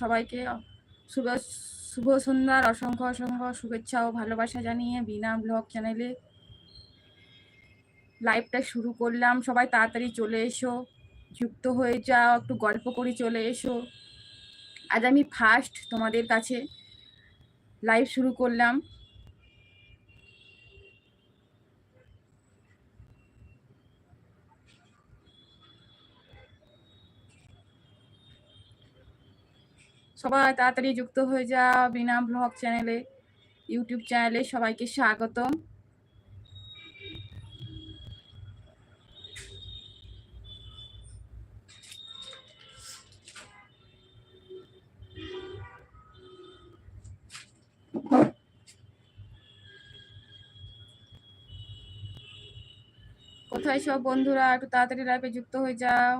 সবাইকে। শুভ শুভ সন্ধ্যার অসংখ্য অসংখ্য শুভেচ্ছা ও ভালোবাসা জানিয়ে বিনা ব্লগ চ্যানেলে লাইভটা শুরু করলাম। সবাই তাড়াতাড়ি চলে এসো, যুক্ত হয়ে যাও, একটু গল্প করি চলে এসো। আজ আমি ফার্স্ট তোমাদের কাছে লাইভ শুরু করলাম। সবাই তাড়াতাড়ি যুক্ত হয়ে যাও, বিনা ব্লগ চ্যানেলে, ইউটিউব চ্যানেলে সবাইকে স্বাগতম। কোথায় সব বন্ধুরা? একটু তাড়াতাড়ি লাইভে যুক্ত হয়ে যাও।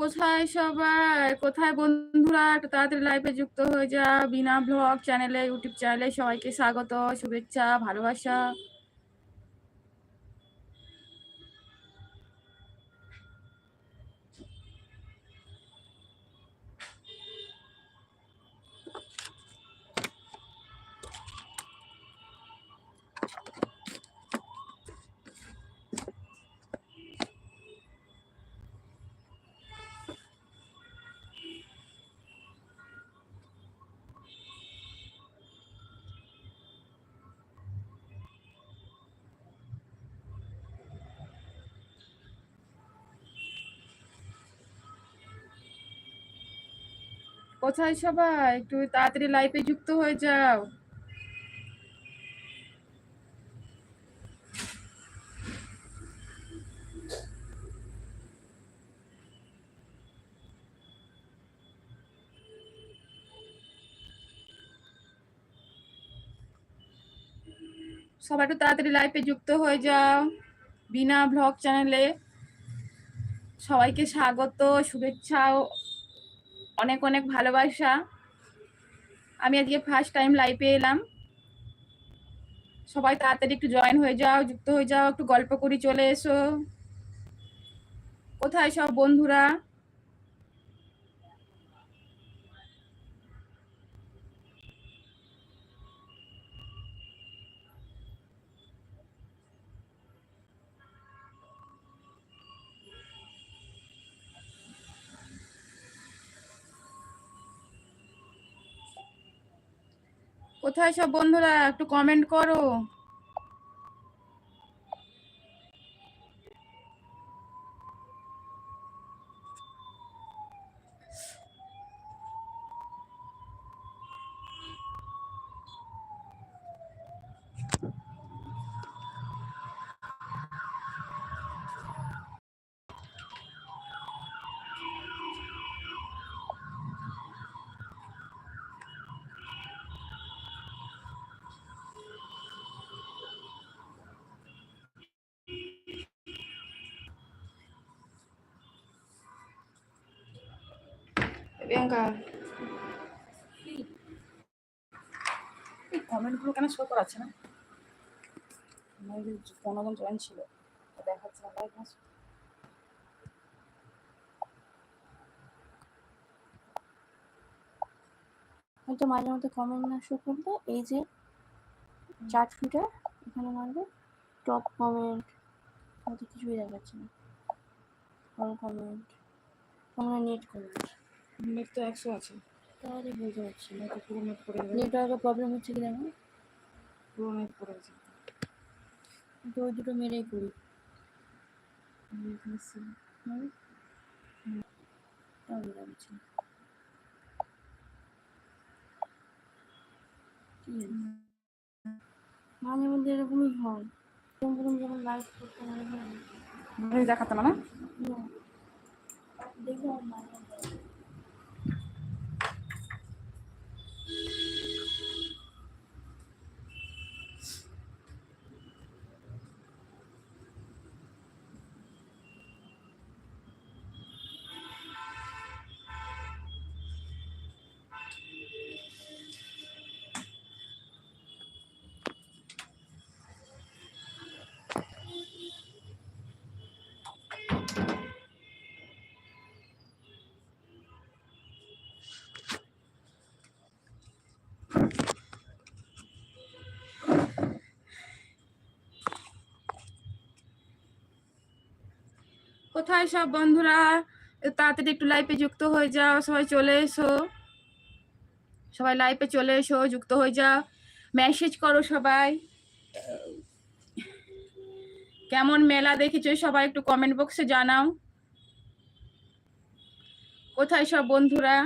কোথায় সবাই? কোথায় বন্ধুরা? একটু তাড়াতাড়ি লাইভে যুক্ত হয়ে যা। বিনা ব্লগ চ্যানেলে ইউটিউব চ্যানেলে সবাইকে স্বাগত, শুভেচ্ছা, ভালোবাসা। কোথায় সবাই? একটু তাড়াতাড়ি লাইফে যুক্ত হয়ে যাও। সবাই একটু তাড়াতাড়ি লাইফে যুক্ত হয়ে যাও। বিনা ব্লগ চ্যানেলে সবাইকে স্বাগত, শুভেচ্ছা অনেক অনেক ভালোবাসা। আমি আজকে ফার্স্ট টাইম লাইভে এলাম। সবাই তাড়াতাড়ি একটু জয়েন হয়ে যাও, যুক্ত হয়ে যাও, একটু গল্প করি, চলে এসো। কোথায় সব বন্ধুরা? কোথায় সব বন্ধুরা? একটু কমেন্ট করো। প্রিয়াঙ্কা। এই কমেন্টগুলো কেন শো করাচ্ছে না? পনেরো জয়েন ছিল দেখাচ্ছে না হয়তো মাঝে মধ্যে কমেন্ট না শো করবে এই যে চার্ট ফিটার এখানে মারবে টপ কমেন্ট হয়তো কিছুই দেখাচ্ছে না। অল কমেন্ট তোমরা নেট কমেন্ট নেট তো একশো আছে। তাহলে বুঝতে পারছি না হয়তো পুরো নেট পড়ে গেছে নেটওয়ার্কের প্রবলেম হচ্ছে কি দেখো পুরো নেট পড়ে গেছে। তো ওই দুটো মেরেই করি? মাঝে মধ্যে এরকমই হয়। প্রথম প্রথম যখন লাইভ করতে মাঝে মাঝে না। না কোথায় সব বন্ধুরা? তাড়াতাড়ি একটু লাইভে যুক্ত হয়ে যাও, সবাই চলে এসো। সবাই লাইভে চলে এসো, যুক্ত হয়ে যাও। মেসেজ করো সবাই। কেমন মেলা দেখেছ? সবাই একটু কমেন্ট বক্সে জানাও। কোথায় সব বন্ধুরা?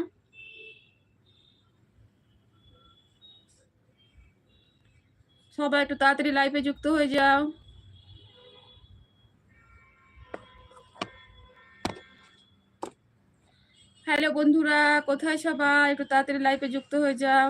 সবাই একটু তাড়াতাড়ি লাইভে যুক্ত হয়ে যাও। হ্যালো বন্ধুরা কোথায় সবাই? একটু তাড়াতাড়ি লাইফে যুক্ত হয়ে যাও।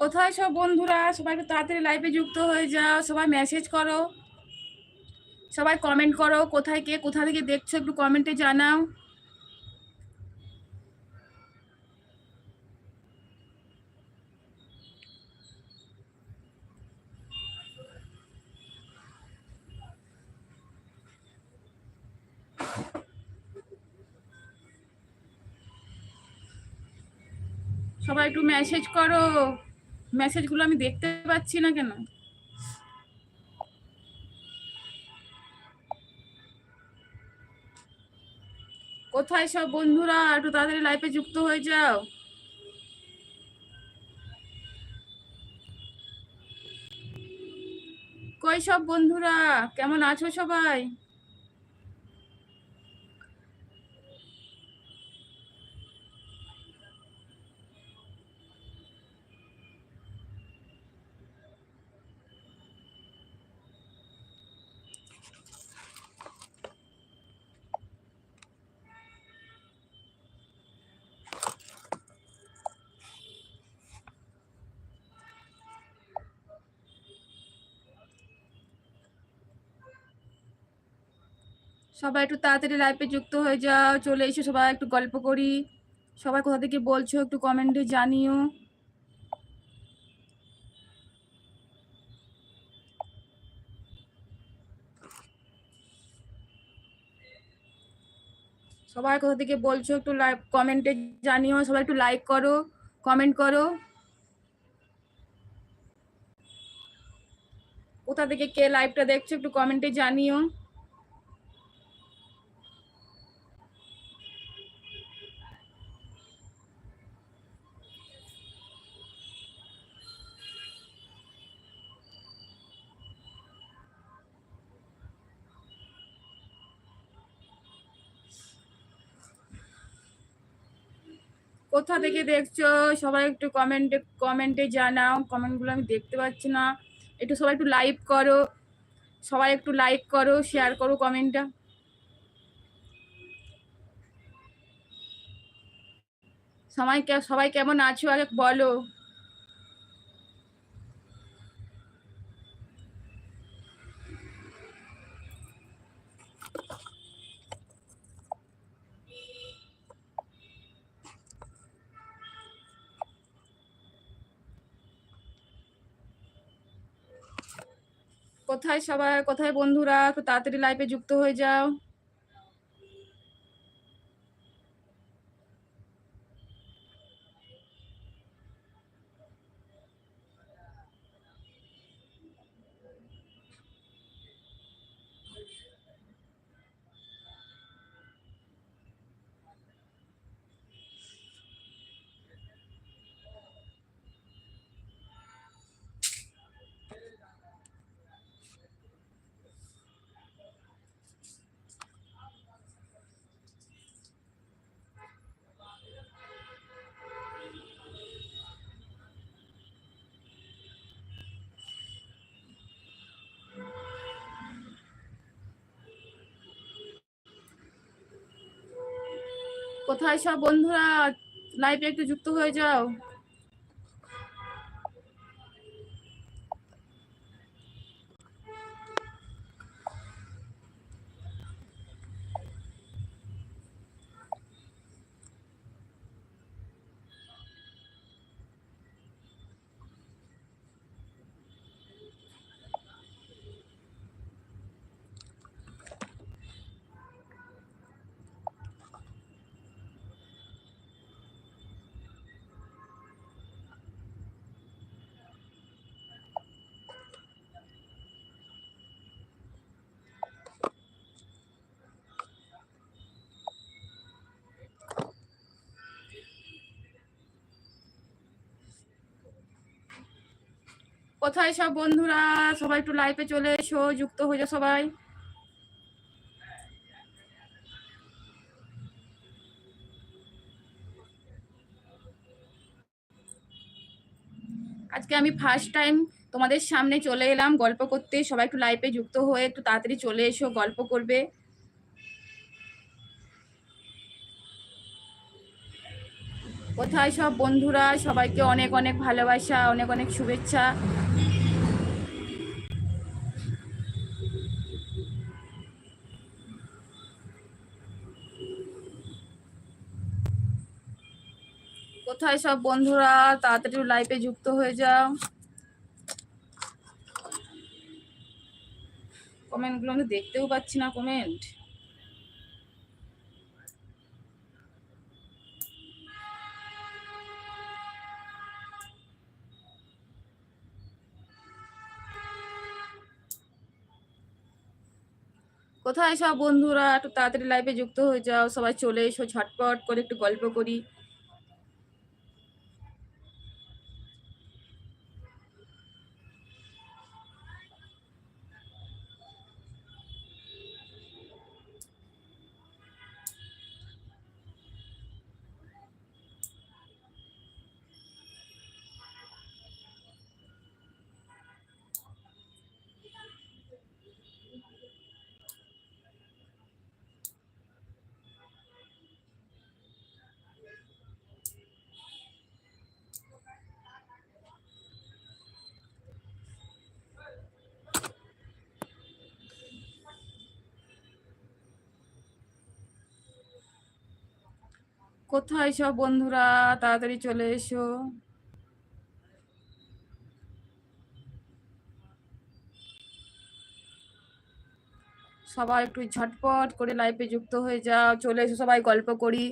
কোথায় সব বন্ধুরা? সবাই একটু তাড়াতাড়ি লাইভে যুক্ত হয়ে যাও। সবাই মেসেজ করো। সবাই কমেন্ট করো, কোথায় কে, কোথা থেকে দেখছ একটু কমেন্টে জানাও। সবাই একটু মেসেজ করো। মেসেজগুলো আমি দেখতে পাচ্ছি না কেন? কোথায় সব বন্ধুরা? একটু তাড়াতাড়ি লাইফে যুক্ত হয়ে যাও। কই সব বন্ধুরা? কেমন আছো সবাই? সবাই একটু তাড়াতাড়ি লাইফে যুক্ত হয়ে যাও, চলে এসে, সবাই একটু গল্প করি। সবাই কোথা থেকে বলছো একটু কমেন্টে জানিও। সবাই কোথা থেকে বলছো একটু লাইভ কমেন্টে জানিও, সবাই একটু লাইক করো কমেন্ট করো। কোথা থেকে কে লাইভটা দেখছ একটু কমেন্টে জানিও। কোথা থেকে দেখছ? সবাই একটু কমেন্টে কমেন্টে জানাও। কমেন্টগুলো আমি দেখতে পাচ্ছি না। একটু সবাই একটু লাইক করো। সবাই একটু লাইক করো শেয়ার করো কমেন্টটা সবাই সবাই কেমন আছো? আগে বলো। কোথায় সবাই কোথায় বন্ধুরা একটু তাড়াতাড়ি লাইভে যুক্ত হয়ে যাও। কোথায় সব বন্ধুরা লাইভে একটু যুক্ত হয়ে যাও। কোথায় সব বন্ধুরা? সবাই একটু লাইভে চলে এসো, যুক্ত হয়ে যাও সবাই। আজকে আমি ফার্স্ট টাইম তোমাদের সামনে চলে এলাম, গল্প করতে। সবাই একটু লাইভে যুক্ত হয়ে একটু তাড়াতাড়ি চলে এসো, গল্প করবে। কোথায় সব বন্ধুরা? সবাইকে অনেক অনেক ভালোবাসা, অনেক অনেক শুভেচ্ছা। কোথায় সব বন্ধুরা? তাড়াতাড়ি লাইভে যুক্ত হয়ে যাও। কমেন্টগুলো আমি দেখতেও পাচ্ছি না কমেন্ট কোথায় সব বন্ধুরা? একটু তাড়াতাড়ি লাইফে যুক্ত হয়ে যাও, সবাই চলে এসো, ঝটপট করে একটু গল্প করি। কোথায় সব বন্ধুরা? তাড়াতাড়ি চলে এসো। সবাই একটু ঝটপট করে লাইফে যুক্ত হয়ে যাও। চলে এসো সবাই, গল্প করি।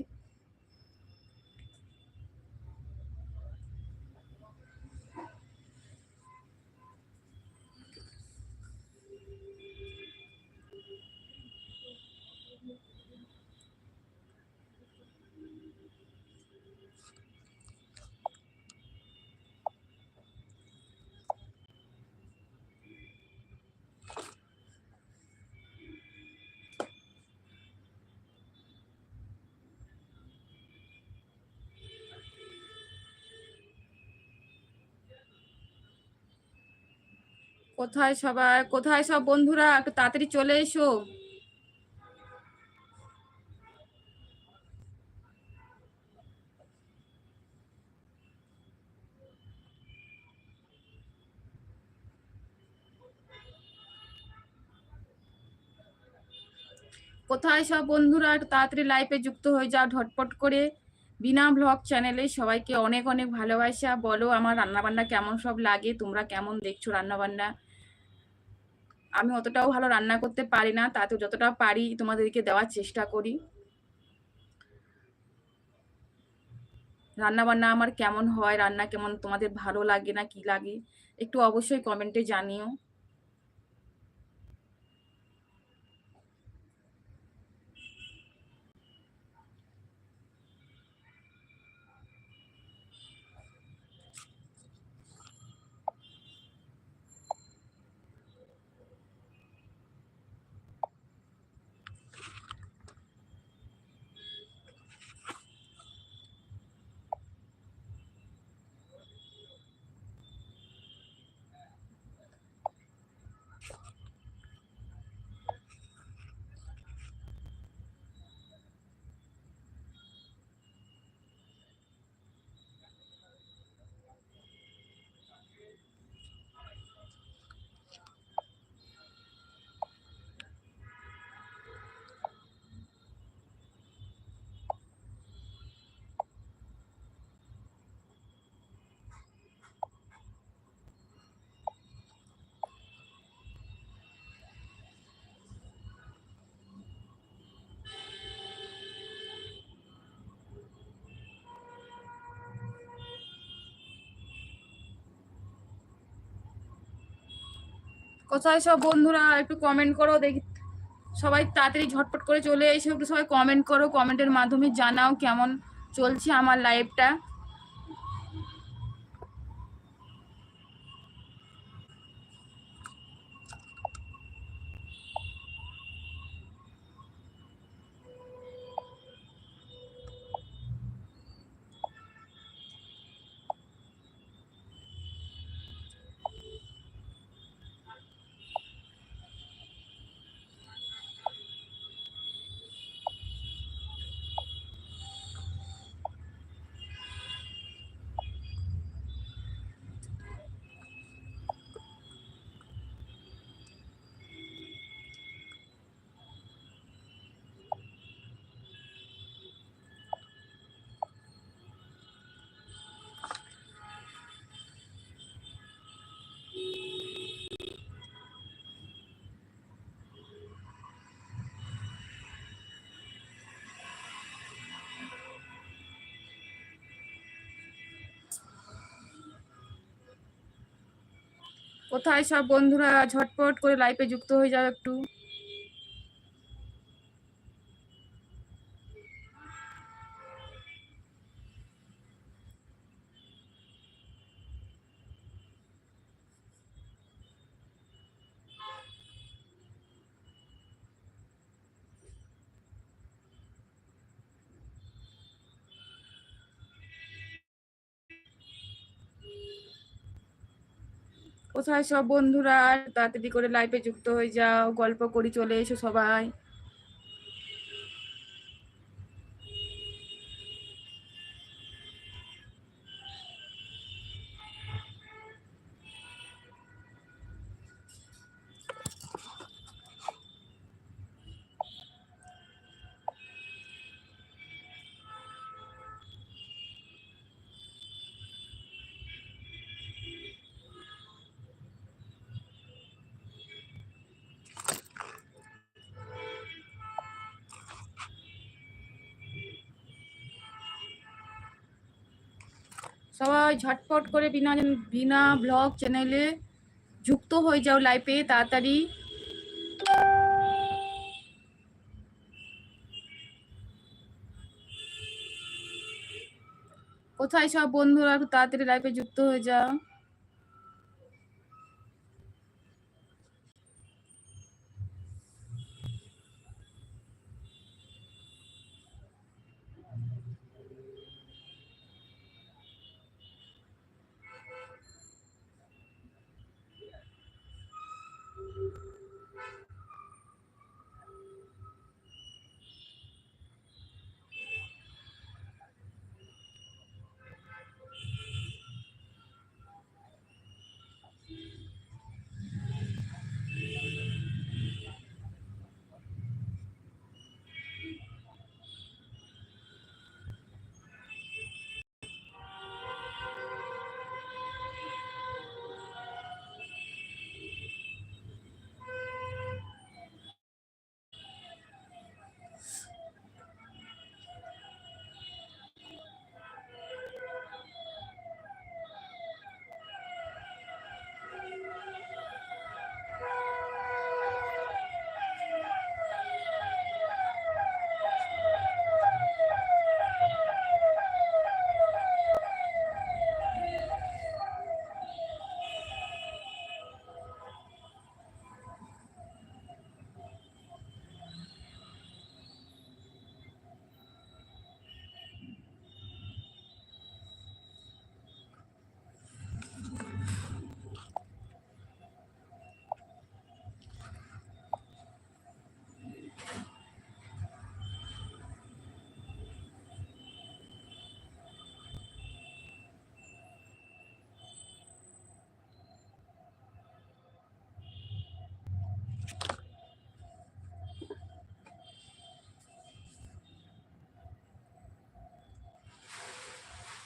কোথায় সবাই কোথায় সব বন্ধুরা? একটু তাড়াতাড়ি চলে এসো। কোথায় সব বন্ধুরা? একটু তাড়াতাড়ি লাইফে যুক্ত হয়ে যাও ঝটপট করে। বিনা ব্লগ চ্যানেলে সবাইকে অনেক অনেক ভালোবাসা। বলো আমার রান্নাবান্না কেমন সব লাগে? তোমরা কেমন দেখছ রান্নাবান্না? আমি অতটাও ভালো রান্না করতে পারি না, তাতে যতটা পারি তোমাদেরকে দেওয়ার চেষ্টা করি। রান্না বান্না আমার কেমন হয়, রান্না কেমন তোমাদের ভালো লাগে না, কি লাগে, একটু অবশ্যই কমেন্টে জানিও। কোথায় সব বন্ধুরা? একটু কমেন্ট করো, দেখি। সবাই তাড়াতাড়ি ঝটপট করে চলে এসে, একটু সবাই কমেন্ট করো কমেন্টের মাধ্যমে জানাও কেমন চলছে আমার লাইভটা কোথায় সব বন্ধুরা ঝটপট করে লাইফে যুক্ত হয়ে যাও একটু। কোথায় সব বন্ধুরা তাড়াতাড়ি করে লাইফে যুক্ত হয়ে যাও গল্প করি চলে এসো সবাই। সবাই ঝটপট করে বিনা বিনা ব্লগ চ্যানেলে যুক্ত হয়ে যাও লাইফে তাড়াতাড়ি। কোথায় সব বন্ধুরা তাড়াতাড়ি লাইফে যুক্ত হয়ে যাও।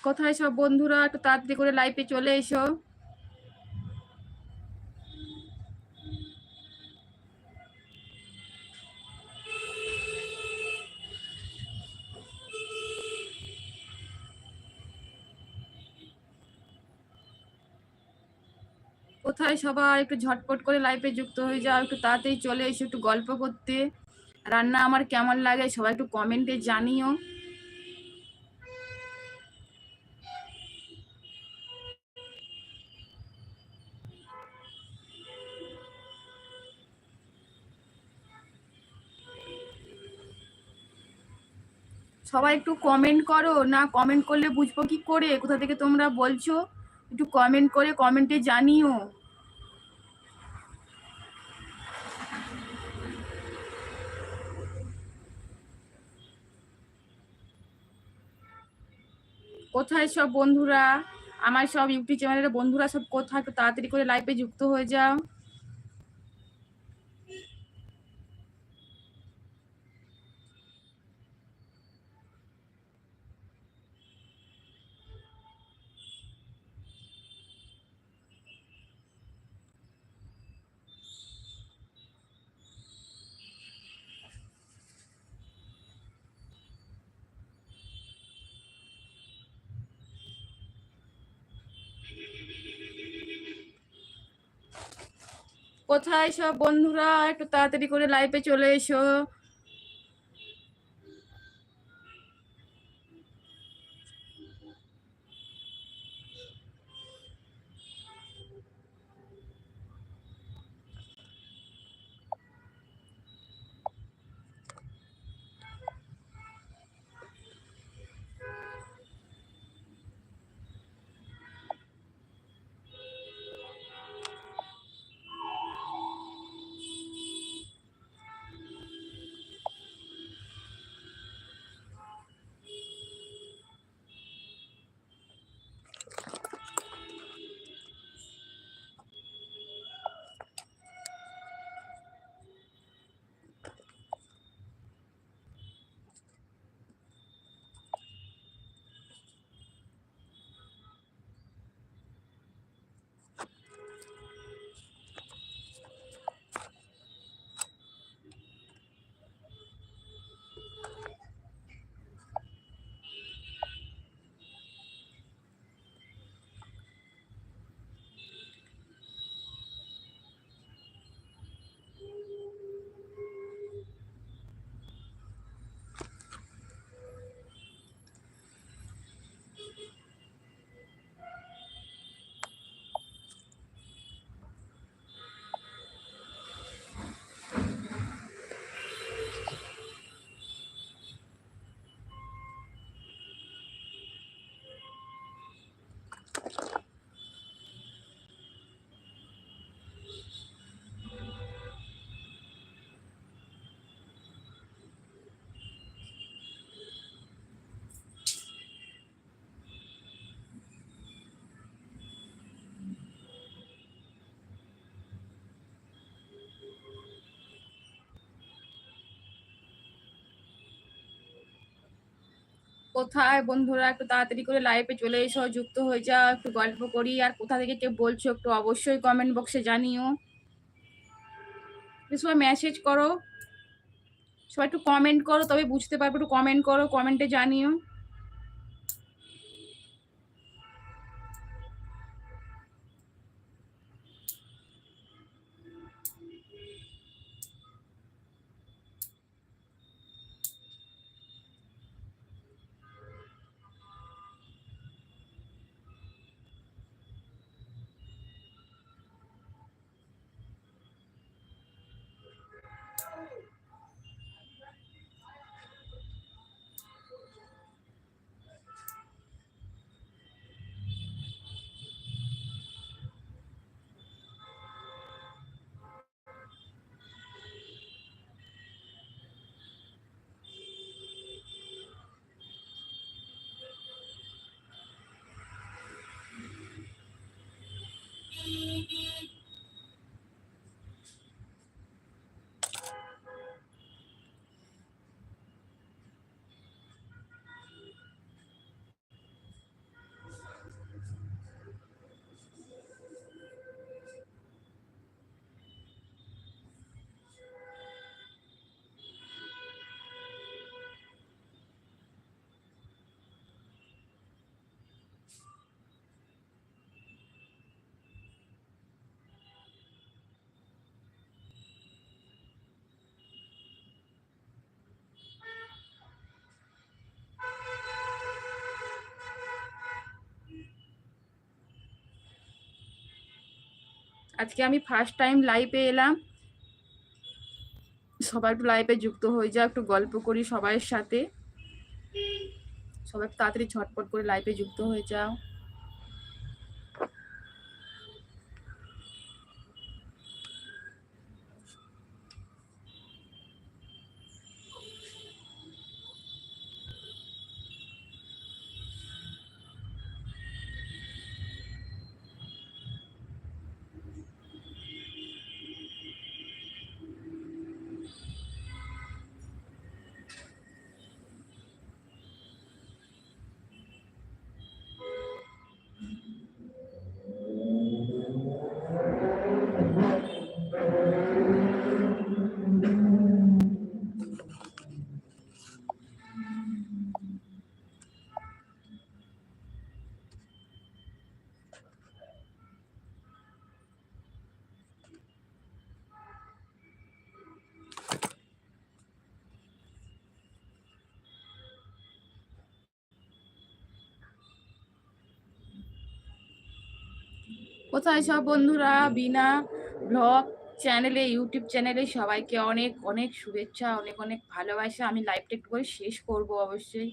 কোথায় সব বন্ধুরা? একটু তাড়াতাড়ি করে লাইভে চলে এসো। কোথায় সবাই? একটু ঝটপট করে লাইফে যুক্ত হয়ে যাও, একটু তাড়াতাড়ি চলে এসো, একটু গল্প করতে। রান্না আমার কেমন লাগে সবাই একটু কমেন্টে জানিও। সবাই একটু কমেন্ট করো। না কমেন্ট করলে বুঝব কি করে? কোথা থেকে তোমরা বলছো? একটু কমেন্ট করে কমেন্টে জানিও। কোথায় সব বন্ধুরা? আমার সব ইউটিউব চ্যানেলের বন্ধুরা সব কোথায়? তাড়াতাড়ি করে লাইভে যুক্ত হয়ে যাও। কোথায় সব বন্ধুরা? একটু তাড়াতাড়ি করে লাইফে চলে এসো। কোথায় বন্ধুরা? একটু তাড়াতাড়ি করে লাইভে চলে এসো, যুক্ত হয়ে যাও, একটু গল্প করি। আর কোথা থেকে কে বলছো একটু অবশ্যই কমেন্ট বক্সে জানিও। সবাই মেসেজ করো। সবাই একটু কমেন্ট করো, তবে বুঝতে পারব, একটু কমেন্ট করো কমেন্টে জানিও। আজকে আমি ফার্স্ট টাইম লাইভে এলাম। সবাই একটু লাইভে যুক্ত হয়ে যাও, একটু গল্প করি সবাইয়ের সাথে। সবাই তাড়াতাড়ি ঝটপট করে লাইভে যুক্ত হয়ে যাও। কোথায় সব বন্ধুরা? বিনা ব্লগ চ্যানেলে, ইউটিউব চ্যানেলে সবাইকে অনেক অনেক শুভেচ্ছা, অনেক অনেক ভালোবাসা। আমি লাইভটা একটু করে শেষ করব অবশ্যই।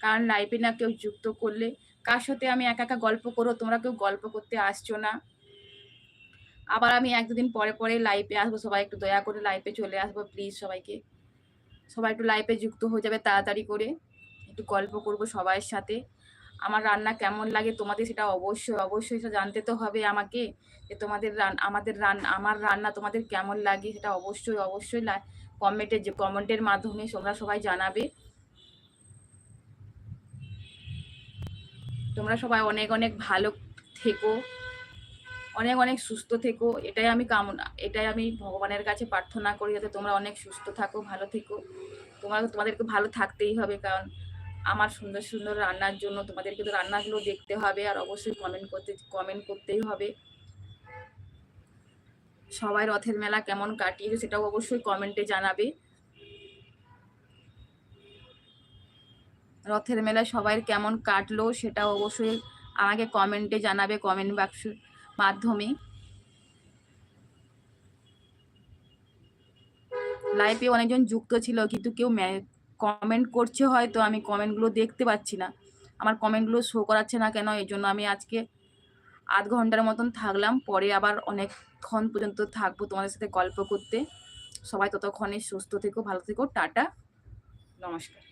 কারণ লাইভে না কেউ যুক্ত করলে কার সাথে আমি একা একা গল্প করো তোমরা কেউ গল্প করতে আসছো না। আবার আমি এক দুদিন পরে পরে লাইভে আসব। সবাই একটু দয়া করে লাইভে চলে আসব প্লিজ সবাইকে। সবাই একটু লাইভে যুক্ত হয়ে যাবে তাড়াতাড়ি করে। একটু গল্প করব সবার সাথে। আমার রান্না কেমন লাগে তোমাদের সেটা অবশ্যই অবশ্যই সেটা জানতে তো হবে আমাকে যে তোমাদের রান, আমাদের রান্না আমার রান্না তোমাদের কেমন লাগে সেটা অবশ্যই অবশ্যই কমেন্টের যে কমেন্টের মাধ্যমে তোমরা সবাই জানাবে। তোমরা সবাই অনেক অনেক ভালো থেকো, অনেক অনেক সুস্থ থেকো, এটাই আমি কামনা, এটাই আমি ভগবানের কাছে প্রার্থনা করি যাতে তোমরা অনেক সুস্থ থাকো, ভালো থেকো। তোমরা, তোমাদেরকে ভালো থাকতেই হবে কারণ আমার সুন্দর সুন্দর রান্নার জন্য তোমাদেরকে তো রান্নাগুলো দেখতে হবে আর অবশ্যই কমেন্ট করতে কমেন্ট করতেই হবে। সবাই রথের মেলা কেমন কাটিয়েছে সেটাও অবশ্যই কমেন্টে জানাবে। রথের মেলা সবাই কেমন কাটলো সেটা অবশ্যই আমাকে কমেন্টে জানাবে কমেন্ট বাক্সের মাধ্যমে। লাইভে অনেকজন যুক্ত ছিল কিন্তু কেউ কমেন্ট করছে হয়তো, আমি কমেন্টগুলো দেখতে পাচ্ছি না। আমার কমেন্টগুলো শো করাচ্ছে না কেন? এই জন্য আমি আজকে আধ ঘণ্টার মতন থাকলাম, পরে আবার অনেকক্ষণ পর্যন্ত থাকব তোমাদের সাথে গল্প করতে। সবাই ততক্ষণে সুস্থ থেকো, ভালো থেকো, টাটা, নমস্কার।